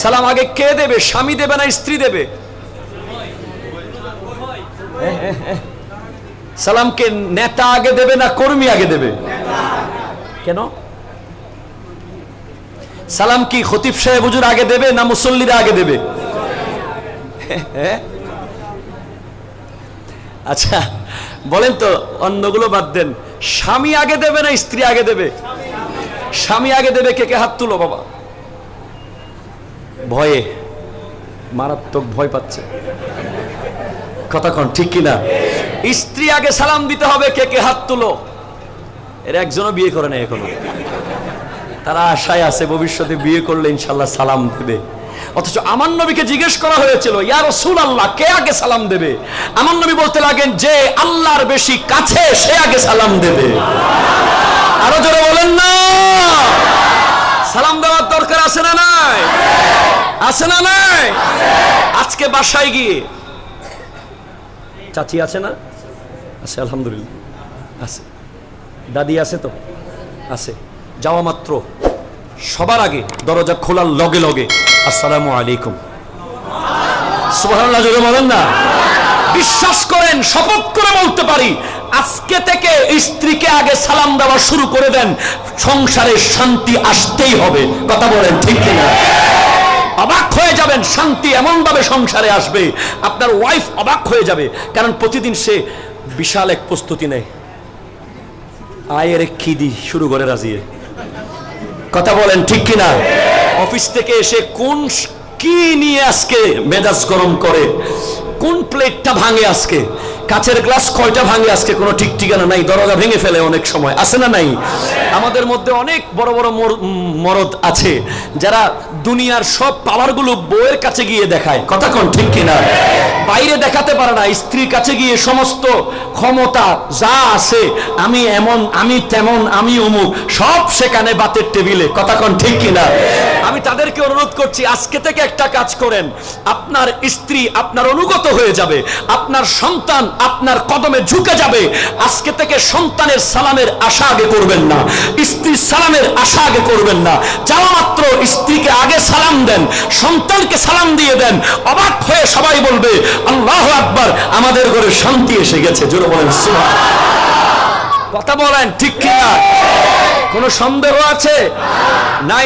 সালাম আগে কে দেবে? স্বামী দেবে না স্ত্রী দেবে? সালামকে নেতা আগে দেবে না কর্মী আগে দেবে? কেন? সালাম কি খতিব সাহেব হুজুর আগে দেবে না মুসল্লিরা আগে দেবে? হ্যাঁ? আচ্ছা বলেন তো অন্যগুলো বাদ দেন। স্বামী আগে দেবে না স্ত্রী আগে দেবে? স্বামী আগে দেবে কে কে হাত তুলো বাবা। ভয়ে, মারাত্মক ভয় পাচ্ছে। কথা ঠিক কিনা? স্ত্রী আগে সালাম দিতে হবে, কে কে হাত তুলো। এর একজনও বিয়ে করে নাই এখনও। তারা আশায় আছে, ভবিষ্যতে বিয়ে করলে ইনশাল্লাহ সালাম দেবে। অথচ আমার নবীকে জিজ্ঞেস করা হয়েছিল ইয়ার রসুল আল্লাহ কে আগে সালাম দেবে? আমার নবী বলতে লাগেন, যে আল্লাহর বেশি কাছে, সে আগে সালাম দেবে আরও জোরে বলেন না সালাম দেওয়ার দরকার আছে না নাই আছে না নাই? আজকে বাসায় গিয়ে। চাচি আছে না? আছে, আলহামদুলিল্লাহ। আছে। দাদি আছে তো? আছে। যাওয়া মাত্র। সবার আগে দরজা খোলার লগে লগে আসসালামু আলাইকুম। সুবহানাল্লাহ, জোরে বলেন না। বিশ্বাস করেন, শপথ করে বলতে পারি, আজকে থেকে স্ত্রীকে আগে সালাম দেওয়া শুরু করে দেন। সংসারে শান্তি আসতেই হবে। কথা বলেন ঠিক কিনা? হয়ে শান্তি এমনভাবে সংসারে আসবে, আপনার ওয়াইফ অবাক হয়ে যাবে, কারণ প্রতিদিন সে বিশাল এক প্রস্তুতি নেয়। আয়ের এক খিদি শুরু করে রাজিয়ে। কথা বলেন ঠিক কিনা? অফিস থেকে এসে কোন কি নিয়ে আজকে মেজাজ গরম করে, কোন প্লেটটা ভাঙে আজকে? কাছের গ্লাস কয়টা ভাঙে আজকে? কোনো ঠিক ঠিকানা নাই। দরজা ভেঙে ফেলে অনেক সময়। আছে না নাই? আমাদের মধ্যে অনেক বড় বড় মরদ আছে, যারা দুনিয়ার সব পাওয়ারগুলো বউয়ের কাছে গিয়ে দেখায়। কথা কোন ঠিক কিনা? বাইরে দেখাতে পারে না। স্ত্রীর কাছে গিয়ে সমস্ত ক্ষমতা যা আছে, আমি এমন, আমি তেমন, আমি অমুক, সব সেখানে বাতের টেবিলে। কথা কোন ঠিক কিনা? আমি তাদেরকে অনুরোধ করছি, আজকে থেকে একটা কাজ করেন। আপনার স্ত্রী আপনার অনুগত হয়ে যাবে, আপনার সন্তান আপনার কদমে ঝুঁকে যাবে। আজকে থেকে সন্তানের সালামের আশা আগে করবেন না, স্ত্রীর সালামের আশা আগে করবেন না। যাওয়া মাত্র স্ত্রীকে আগে সালাম দেন, সন্তানকে সালাম দিয়ে দেন, অবাক হয়ে সবাই বলবে, আল্লাহ আকবার, আমাদের ঘরে শান্তি এসে গেছে। জোরে বলেন কথা বলেন, ঠিক কিনা? কোনো সন্দেহ আছে? নাই